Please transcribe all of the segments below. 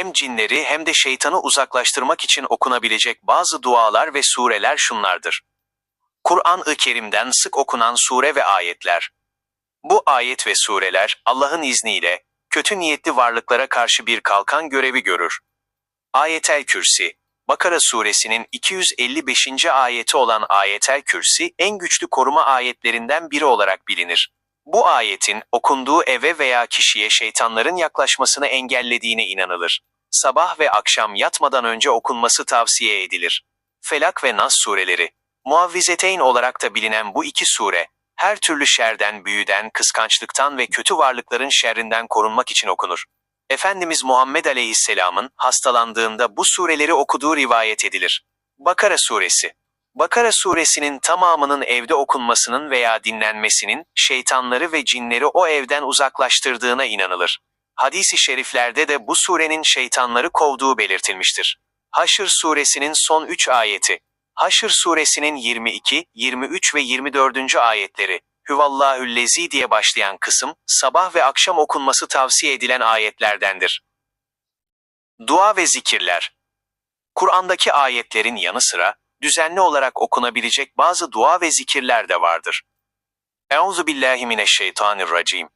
hem cinleri hem de şeytanı uzaklaştırmak için okunabilecek bazı dualar ve sureler şunlardır. Kur'an-ı Kerim'den sık okunan sure ve ayetler. Bu ayet ve sureler Allah'ın izniyle kötü niyetli varlıklara karşı bir kalkan görevi görür. Ayetel Kürsi Bakara suresinin 255. ayeti olan Ayetel Kürsi en güçlü koruma ayetlerinden biri olarak bilinir. Bu ayetin okunduğu eve veya kişiye şeytanların yaklaşmasını engellediğine inanılır. Sabah ve akşam yatmadan önce okunması tavsiye edilir. Felak ve Nas sureleri Muavvizeteyn olarak da bilinen bu iki sure, her türlü şerden, büyüden, kıskançlıktan ve kötü varlıkların şerrinden korunmak için okunur. Efendimiz Muhammed Aleyhisselam'ın hastalandığında bu sureleri okuduğu rivayet edilir. Bakara Suresi Bakara suresinin tamamının evde okunmasının veya dinlenmesinin şeytanları ve cinleri o evden uzaklaştırdığına inanılır. Hadis-i şeriflerde de bu surenin şeytanları kovduğu belirtilmiştir. Haşr suresinin son 3 ayeti. Haşr suresinin 22, 23 ve 24. ayetleri. Hüvallahüllezi diye başlayan kısım, sabah ve akşam okunması tavsiye edilen ayetlerdendir. Dua ve zikirler Kur'an'daki ayetlerin yanı sıra, düzenli olarak okunabilecek bazı dua ve zikirler de vardır. Euzu billahi mineşşeytanirracim.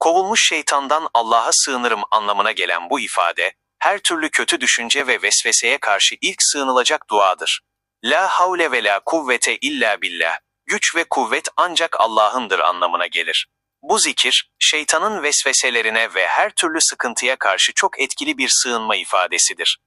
Kovulmuş şeytandan Allah'a sığınırım anlamına gelen bu ifade, her türlü kötü düşünce ve vesveseye karşı ilk sığınılacak duadır. La havle ve la kuvvete illa billah. Güç ve kuvvet ancak Allah'ındır anlamına gelir. Bu zikir, şeytanın vesveselerine ve her türlü sıkıntıya karşı çok etkili bir sığınma ifadesidir.